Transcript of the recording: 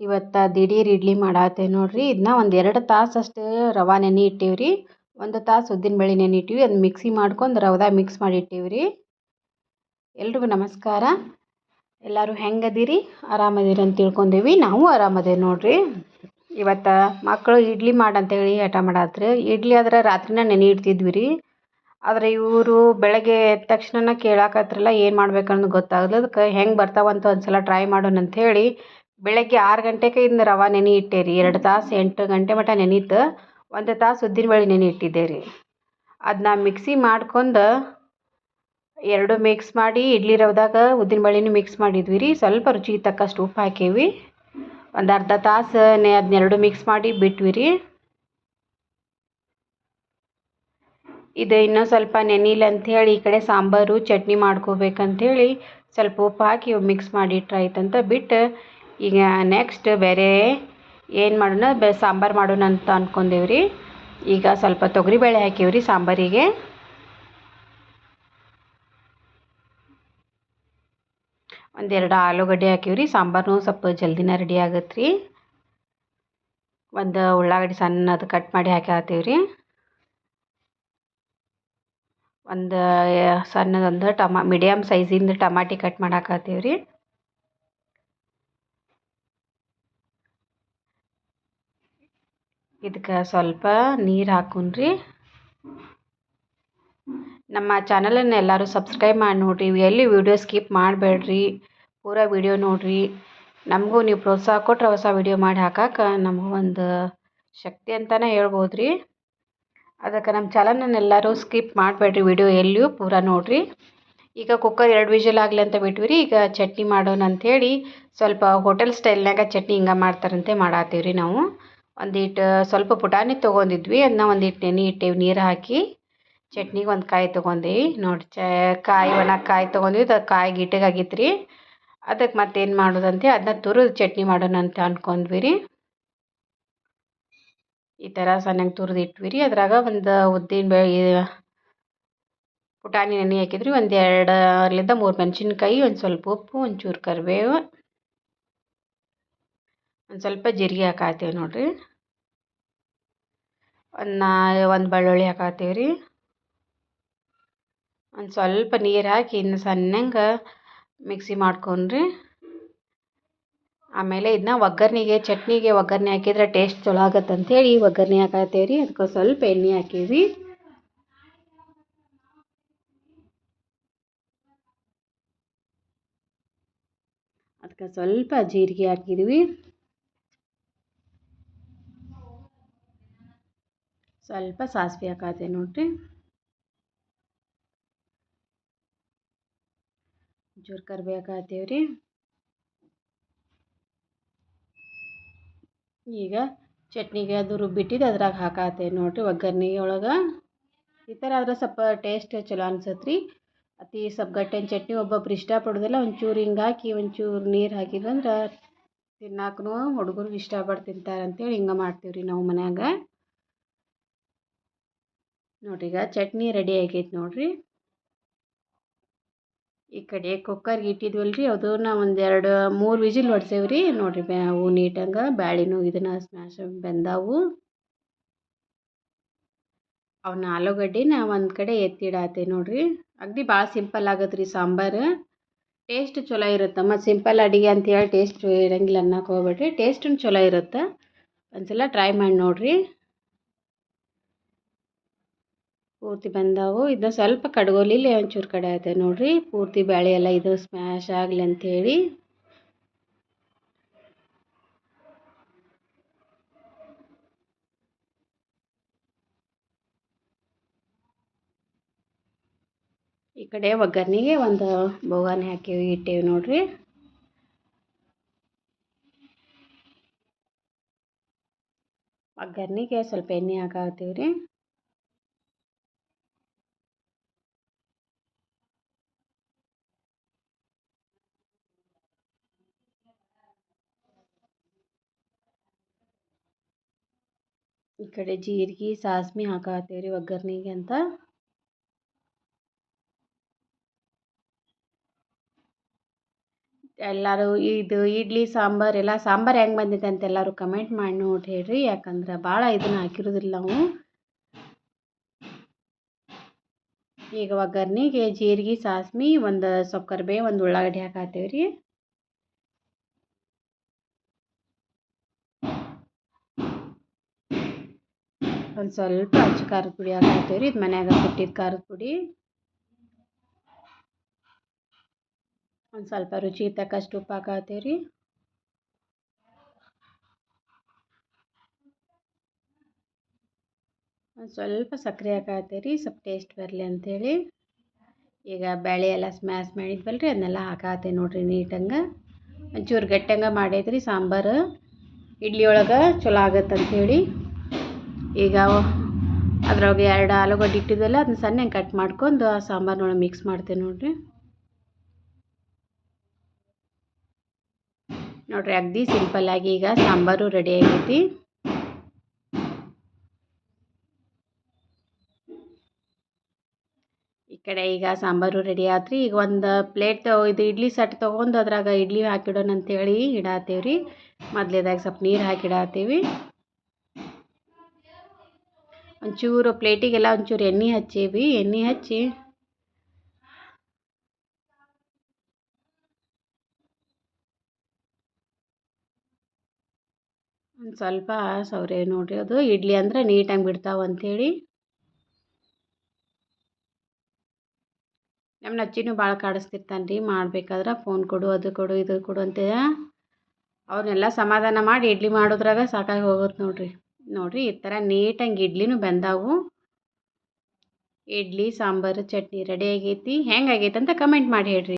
ಇವತ್ತು ದಿಢೀರ್ ಇಡ್ಲಿ ಮಾಡಾತ್ತೇವೆ ನೋಡಿರಿ. ಇದನ್ನ ಒಂದು ಎರಡು ತಾಸು ಅಷ್ಟು ರವೆ ನೆನೆ ಇಟ್ಟೀವಿ ರೀ ಒಂದು ತಾಸು ಉದ್ದಿನಬೇಳೆ ನೆನೆ ಇಟ್ಟೀವಿ ಅದನ್ನ ಮಿಕ್ಸಿ ಮಾಡ್ಕೊಂಡು ರವೆದಾಗ ಮಿಕ್ಸ್ ಮಾಡಿ ಇಟ್ಟೀವಿ ರೀ ಎಲ್ರಿಗೂ ನಮಸ್ಕಾರ. ಎಲ್ಲರೂ ಹೆಂಗದೀರಿ ಆರಾಮದೀರಿ ಅಂತ ತಿಳ್ಕೊಂಡೇವಿ. ನಾವು ಆರಾಮದೇವಿ ನೋಡಿರಿ. ಇವತ್ತು ಮಕ್ಕಳು ಇಡ್ಲಿ ಮಾಡಂತೇಳಿ ಹಠ ಮಾಡಾತ್ರಿ. ಇಡ್ಲಿ ಆದ್ರೆ ರಾತ್ರಿನ ನೆನೆ ಇಡ್ತಿದ್ವಿ ರೀ ಆದರೆ ಇವರು ಬೆಳಗ್ಗೆ ಎದ್ದ ತಕ್ಷಣನ ಕೇಳಾಕತ್ರಲ್ಲ. ಏನು ಮಾಡ್ಬೇಕನ್ನೋದು ಗೊತ್ತಾಗಲ್ಲ ಅದಕ್ಕೆ ಹೆಂಗೆ ಬರ್ತಾವಂತ ಒಂದು ಸಲ ಟ್ರೈ ಮಾಡೋಣ ಅಂಥೇಳಿ ಬೆಳಗ್ಗೆ ಆರು ಗಂಟೆಗೆ ಇದನ್ನ ರವೆ ನೆನೆ ಇಟ್ಟೆ ರೀ ಎರಡು ತಾಸು ಎಂಟು ಗಂಟೆ ಮಟ ನೆನೀತು, ಒಂದು ತಾಸು ಉದ್ದಿನಬೇಳೆ ನೆನೆ ಇಟ್ಟಿದ್ದೆ ರೀ ಅದನ್ನ ಮಿಕ್ಸಿ ಮಾಡ್ಕೊಂಡು ಎರಡು ಮಿಕ್ಸ್ ಮಾಡಿ ಇಡ್ಲಿ ರವದಾಗ ಉದ್ದಿನಬೇಳೆನೂ ಮಿಕ್ಸ್ ಮಾಡಿದ್ವಿ ರೀ ಸ್ವಲ್ಪ ರುಚಿಗೆ ತಕ್ಕಷ್ಟು ಉಪ್ಪು ಹಾಕೀವಿ. ಒಂದು ಅರ್ಧ ತಾಸು ನೆ ಅದನ್ನೆರಡು ಮಿಕ್ಸ್ ಮಾಡಿ ಬಿಟ್ವಿ ರೀ ಇದು ಇನ್ನೂ ಸ್ವಲ್ಪ ನೆನಿಲ್ಲ ಅಂಥೇಳಿ ಈ ಕಡೆ ಸಾಂಬಾರು, ಚಟ್ನಿ ಮಾಡ್ಕೋಬೇಕಂಥೇಳಿ ಸ್ವಲ್ಪ ಉಪ್ಪು ಹಾಕಿ ಮಿಕ್ಸ್ ಅಂತ ಬಿಟ್ಟು ಈಗ ನೆಕ್ಸ್ಟ್ ಬೇರೆ ಏನು ಮಾಡೋಣ? ಬೆ ಸಾಂಬಾರು ಮಾಡೋಣ ಅಂತ ಅಂದ್ಕೊಂಡೇವ್ರಿ ಈಗ ಸ್ವಲ್ಪ ತೊಗರಿಬೇಳೆ ಹಾಕಿವ್ರಿ ಸಾಂಬಾರಿಗೆ. ಒಂದೆರಡು ಆಲೂಗಡ್ಡೆ ಹಾಕಿವ್ರಿ. ಸಾಂಬಾರು ಸ್ವಲ್ಪ ಜಲ್ದಿನ ರೆಡಿ ಆಗತ್ತೆ ರೀ ಒಂದು ಉಳ್ಳಾಗಡ್ಡಿ ಸಣ್ಣದು ಕಟ್ ಮಾಡಿ ಹಾಕಿ ರೀ ಒಂದು ಸಣ್ಣದೊಂದು ಟಮಾ ಮೀಡಿಯಮ್ ಸೈಜಿಂದು ಟಮಾಟಿ ಕಟ್ ಮಾಡಾಕತ್ತೀವಿ ಇದಕ್ಕೆ ಸ್ವಲ್ಪ ನೀರು ಹಾಕುನ್ರಿ. ನಮ್ಮ ಚಾನಲನ್ನು ಎಲ್ಲರೂ ಸಬ್ಸ್ಕ್ರೈಬ್ ಮಾಡಿ ನೋಡಿರಿ. ಎಲ್ಲಿ ವಿಡಿಯೋ ಸ್ಕಿಪ್ ಮಾಡಬೇಡ್ರಿ. ಪೂರ ವಿಡಿಯೋ ನೋಡಿರಿ. ನಮಗೂ ನೀವು ಪ್ರೋತ್ಸಾಹ ಕೊಟ್ಟರೆ ಹೊಸ ವಿಡಿಯೋ ಮಾಡಿ ಹಾಕಕ್ಕೆ ನಮಗೂ ಒಂದು ಶಕ್ತಿ ಅಂತಲೇ ಹೇಳ್ಬೋದು ರೀ ಅದಕ್ಕೆ ನಮ್ಮ ಚಾನಲನ್ನು ಎಲ್ಲರೂ ಸ್ಕಿಪ್ ಮಾಡಬೇಡ್ರಿ ವಿಡಿಯೋ ಎಲ್ಲಿಯೂ ಪೂರಾ ನೋಡಿರಿ. ಈಗ ಕುಕ್ಕರ್ ಎರಡು ವಿಷಲ್ ಆಗಲಿ ಅಂತ ಬಿಟ್ವಿ ರೀ ಈಗ ಚಟ್ನಿ ಮಾಡೋಣ ಅಂಥೇಳಿ ಸ್ವಲ್ಪ ಹೋಟೆಲ್ ಸ್ಟೈಲ್ನಾಗ ಚಟ್ನಿ ಹಿಂಗೆ ಮಾಡ್ತಾರಂತೆ ಮಾಡತ್ತೀವಿ ರೀ ನಾವು. ಒಂದಿಟ್ಟು ಸ್ವಲ್ಪ ಪುಟಾಣಿ ತೊಗೊಂಡಿದ್ವಿ. ಅದನ್ನ ಒಂದಿಟ್ಟು ನೆನೆ ಇಟ್ಟೇವಿ, ನೀರು ಹಾಕಿ. ಚಟ್ನಿಗೆ ಒಂದು ಕಾಯಿ ತೊಗೊಂಡೇವಿ ನೋಡಿ, ಚ, ಕಾಯಿ, ಒಣ ಕಾಯಿ ತೊಗೊಂಡ್ವಿ. ಅದು ಕಾಯಿ ಗಿಟ್ಟಗಾಗಿತ್ತು ರೀ ಅದಕ್ಕೆ ಮತ್ತೇನು ಮಾಡೋದಂತೆ ಅದನ್ನ ತುರಿದು ಚಟ್ನಿ ಮಾಡೋಣ ಅಂತ ಅಂದ್ಕೊಂಡ್ವಿ ರೀ ಈ ಥರ ಸಣ್ಣಗೆ ತುರಿದು ಇಟ್ವಿ ರೀ ಅದ್ರಾಗ ಒಂದು ಉದ್ದಿನ ಉದ್ದಿನಬೇಳೆ ಪುಟಾಣಿ ನೆನೆ ಹಾಕಿದ್ರಿ. ಒಂದು ಎರಡರಿಂದ ಮೂರು ಮೆಣಸಿನ್ಕಾಯಿ, ಒಂದು ಸ್ವಲ್ಪ ಉಪ್ಪು, ಒಂಚೂರು ಕರಿಬೇವು. ಒಂದು ಸ್ವಲ್ಪ ಜೀರಿಗೆ ಹಾಕಾತೀವಿ ನೋಡಿರಿ. ಒಂದು ನಾ, ಒಂದು ಬೆಳ್ಳುಳ್ಳಿ ಹಾಕಾತೀವಿ ರೀ. ಒಂದು ಸ್ವಲ್ಪ ನೀರು ಹಾಕಿ ಇನ್ನು ಸಣ್ಣಂಗೆ ಮಿಕ್ಸಿ ಮಾಡ್ಕೊಂಡ್ರಿ. ಆಮೇಲೆ ಇದನ್ನ ಒಗ್ಗರಣೆಗೆ, ಚಟ್ನಿಗೆ ಒಗ್ಗರಣೆ ಹಾಕಿದ್ರೆ ಟೇಸ್ಟ್ ಚಲೋ ಆಗತ್ತೆ ಅಂಥೇಳಿ ಒಗ್ಗರಣೆ ಹಾಕತ್ತೇವೆ ರೀ. ಅದಕ್ಕೆ ಸ್ವಲ್ಪ ಎಣ್ಣೆ ಹಾಕೀವಿ. ಅದಕ್ಕೆ ಸ್ವಲ್ಪ ಜೀರಿಗೆ ಹಾಕಿದ್ವಿ. ಸ್ವಲ್ಪ ಸಾಸಿವೆ ಹಾಕತ್ತೆ ನೋಡಿರಿ. ಜೋರು ಕರ್ಬೇ ಹಾಕತ್ತೇವೆ ರೀ. ಈಗ ಚಟ್ನಿಗೆ ಅದು ರುಬ್ಬಿಟ್ಟಿದ್ದು ಅದ್ರಾಗ ಹಾಕತ್ತೇವೆ ನೋಡಿರಿ ಒಗ್ಗರಣೆ ಒಳಗೆ ಈ ಥರ ಆದ್ರೆ ಸ್ವಲ್ಪ ಟೇಸ್ಟ್ ಚಲೋ ಅನ್ಸತ್ತೆ ರೀ. ಅತಿ ಸ್ವಲ್ಪ ಗಟ್ಟಿನ ಚಟ್ನಿ ಒಬ್ಬೊಬ್ರು ಇಷ್ಟಪಡೋದಿಲ್ಲ ಒಂಚೂರು ಹಿಂಗೆ ಹಾಕಿ ಒಂಚೂರು ನೀರು ಹಾಕಿದ್ವಂದ್ರೆ ತಿನ್ನಾಕೂ ಹುಡುಗರು ಇಷ್ಟಪಟ್ಟು ತಿಂತಾರೆ ಅಂತೇಳಿ ಹಿಂಗೆ ಮಾಡ್ತೀವಿ ರೀ ನಾವು ಮನ್ಯಾಗ. ನೋಡಿರಿ ಈಗ ಚಟ್ನಿ ರೆಡಿ ಆಗೈತೆ ನೋಡಿರಿ. ಈ ಕಡೆ ಕುಕ್ಕರ್ಗೆ ಇಟ್ಟಿದ್ವಲ್ಲ ರೀ ಅದನ್ನ ಒಂದೆರಡು ಮೂರು ವಿಜಿಲ್ ಹೊಡ್ಸೇವೆ ರೀ ನೋಡಿರಿ ಅವು ನೀಟಂಗೆ ಬ್ಯಾಳಿನೂ ಇದನ್ನು ಸ್ಮ್ಯಾಶ್ ಬೆಂದಾವು. ಅವನ್ನ ಆಲೂಗಡ್ಡೆನ ಒಂದು ಕಡೆ ಎತ್ತಿಡಾತೆ ನೋಡಿರಿ. ಅಗ್ದಿ ಭಾಳ ಸಿಂಪಲ್ ಆಗತ್ತೆ ರೀ ಸಾಂಬಾರು. ಟೇಸ್ಟ್ ಚಲೋ ಇರುತ್ತೆ. ಮತ್ತು ಸಿಂಪಲ್ ಅಡುಗೆ ಅಂತೇಳಿ ಟೇಸ್ಟ್ ಇರಂಗಿಲ್ಲ ಅನ್ನಕ್ಕೆ ಹೋಗ್ಬೇಡ್ರಿ. ಟೇಸ್ಟೂ ಚಲೋ ಇರುತ್ತೆ. ಒಂದು ಸಲ ಟ್ರೈ ಮಾಡಿ ನೋಡಿರಿ. ಪೂರ್ತಿ ಬಂದಾವು. ಇದನ್ನ ಸ್ವಲ್ಪ ಕಡ್ಗೋಲಿಲಿ ಒಂಚೂರು ಕಡೆ ಇದೆ ನೋಡಿರಿ. ಪೂರ್ತಿ ಬ್ಯಾಳೆ ಎಲ್ಲ ಇದು ಸ್ಮ್ಯಾಶ್ ಆಗಲಿ ಅಂಥೇಳಿ ಈ ಕಡೆ ಒಗ್ಗರಣೆಗೆ ಒಂದು ಬೋಗಾನೆ ಹಾಕಿ ಇಟ್ಟೇವಿ ನೋಡಿರಿ. ಒಗ್ಗರಣೆಗೆ ಸ್ವಲ್ಪ ಎಣ್ಣೆ ಹಾಕಾತೀವ್ರಿ ಈ ಕಡೆ ಜೀರಿಗೆ ಸಾಸ್ಮಿ ಹಾಕತ್ತೇವೆ ರೀ ಒಗ್ಗರಣೆಗೆ ಅಂತ. ಎಲ್ಲರೂ ಇದು ಇಡ್ಲಿ, ಸಾಂಬಾರ್, ಎಲ್ಲ ಸಾಂಬಾರು ಹೆಂಗೆ ಬಂದಿದೆ ಅಂತ ಎಲ್ಲರೂ ಕಮೆಂಟ್ ಮಾಡಿ ನೋಡಿ ಹೇಳ್ರಿ. ಯಾಕಂದ್ರೆ ಭಾಳ ಇದನ್ನ ಹಾಕಿರೋದಿಲ್ಲ ನಾವು. ಈಗ ಒಗ್ಗರ್ನಿಗೆ ಜೀರಿಗೆ ಸಾಸ್ಮಿ ಒಂದು ಸ್ವಲ್ಪ ಕರಿಬೇವು ಒಂದು ಉಳ್ಳಾಗಡ್ಡಿ ಹಾಕತ್ತೇವೆ ರೀ ಒಂದು ಸ್ವಲ್ಪ ಅಚ್ಚ ಖಾರದ ಪುಡಿ ಹಾಕಾತೀವಿ ರೀ ಇದು ಮನ್ಯಾಗ ಬಿಟ್ಟಿದ್ದು ಖಾರದ ಪುಡಿ. ಒಂದು ಸ್ವಲ್ಪ ರುಚಿ ತಕ್ಕಷ್ಟು ಉಪ್ಪು ಹಾಕತ್ತೀವಿ ರೀ ಒಂದು ಸ್ವಲ್ಪ ಸಕ್ಕರೆ ಹಾಕತ್ತೀವಿ ರೀ ಸ್ವಲ್ಪ ಟೇಸ್ಟ್ ಬರಲಿ ಅಂಥೇಳಿ ಈಗ ಬೇಳೆ ಎಲ್ಲ ಸ್ಮ್ಯಾಶ್ ಮಾಡಿದ್ವಲ್ಲ ರೀ ಅದನ್ನೆಲ್ಲ ಹಾಕತ್ತೆ ನೋಡಿರಿ ನೀಟಂಗೆ. ಒಂಚೂರು ಗಟ್ಟಂಗೆ ಮಾಡೈತ್ರಿ ಸಾಂಬಾರು. ಇಡ್ಲಿ ಒಳಗೆ ಚಲೋ ಆಗತ್ತೆ ಅಂಥೇಳಿ ಈಗ ಅದ್ರೊಳಗೆ ಎರಡು ಆಲೂಗಡ್ಡೆ ಇಟ್ಟಿದ್ದಲ್ಲ ಅದನ್ನ ಸಣ್ಣಗೆ ಕಟ್ ಮಾಡ್ಕೊಂಡು ಆ ಸಾಂಬಾರಿನೊಳಗೆ ಮಿಕ್ಸ್ ಮಾಡ್ತೇನೆ ನೋಡಿರಿ. ನೋಡಿರಿ, ಅಗದಿ ಸಿಂಪಲ್ಲಾಗಿ ಈಗ ಸಾಂಬಾರು ರೆಡಿ ಆಗೈತಿ. ಈ ಕಡೆ ಈಗ ಸಾಂಬಾರು ರೆಡಿ ಆತ್ರಿ. ಈಗ ಒಂದು ಪ್ಲೇಟ್ ಇದು ಇಡ್ಲಿ ಸೆಟ್ ತೊಗೊಂಡು ಅದ್ರಾಗ ಇಡ್ಲಿ ಹಾಕಿಡೋಣ ಅಂತೇಳಿ ಇಡಾತೇವ್ರಿ. ಮೊದ್ಲೇದಾಗ ಸ್ವಲ್ಪ ನೀರು ಹಾಕಿ ಇಡಾತೀವಿ ಒಂಚೂರು ಪ್ಲೇಟಿಗೆಲ್ಲ ಒಂಚೂರು ಎಣ್ಣೆ ಹಚ್ಚೀವಿ. ಎಣ್ಣೆ ಹಚ್ಚಿ ಒಂದು ಸ್ವಲ್ಪ ಸೌರೆ ನೋಡಿರಿ ಅದು. ಇಡ್ಲಿ ಅಂದ್ರೆ ನೀಟಾಗಿ ಬಿಡ್ತಾವೆ ಅಂಥೇಳಿ ನಮ್ಮ ನಚ್ಚಿನೂ ಭಾಳ ಕಾಡಿಸ್ತಿರ್ತಾನೆ ರೀ ಮಾಡ್ಬೇಕಾದ್ರೆ ಫೋನ್ ಕೊಡು, ಅದು ಕೊಡು, ಇದು ಕೊಡು ಅಂತ ಅವ್ರನ್ನೆಲ್ಲ ಸಮಾಧಾನ ಮಾಡಿ ಇಡ್ಲಿ ಮಾಡೋದ್ರಾಗ ಸಾಕಾಗಿ ಹೋಗುತ್ತೆ ನೋಡಿರಿ. ನೋಡಿರಿ ಈ ಥರ ನೀಟಾಗಿ ಇಡ್ಲಿನೂ ಬೆಂದಾವು. ಇಡ್ಲಿ, ಸಾಂಬಾರು, ಚಟ್ನಿ ರೆಡಿ ಆಗೈತಿ. ಹೆಂಗೆ ಆಗೈತೆ ಅಂತ ಕಮೆಂಟ್ ಮಾಡಿ ಹೇಳ್ರಿ.